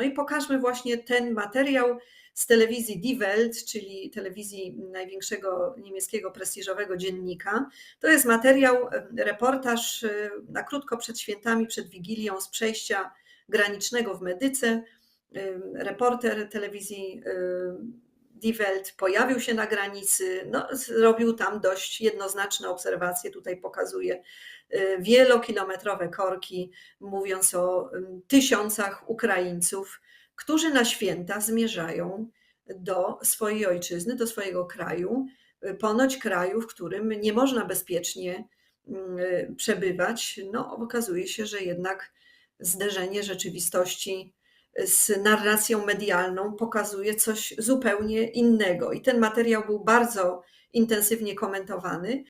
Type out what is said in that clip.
No i pokażmy właśnie ten materiał z telewizji Die Welt, czyli telewizji największego niemieckiego prestiżowego dziennika. To jest materiał, reportaż na krótko przed świętami, przed Wigilią z przejścia granicznego w Medyce. Reporter telewizji Die Welt pojawił się na granicy, no, zrobił tam dość jednoznaczne obserwacje. Tutaj pokazuje y, wielokilometrowe korki, mówiąc o tysiącach Ukraińców, którzy na święta zmierzają do swojej ojczyzny, do swojego kraju, y, ponoć kraju, w którym nie można bezpiecznie y, przebywać. No, okazuje się, że jednak zderzenie rzeczywistości z narracją medialną pokazuje coś zupełnie innego. I ten materiał był bardzo intensywnie komentowany.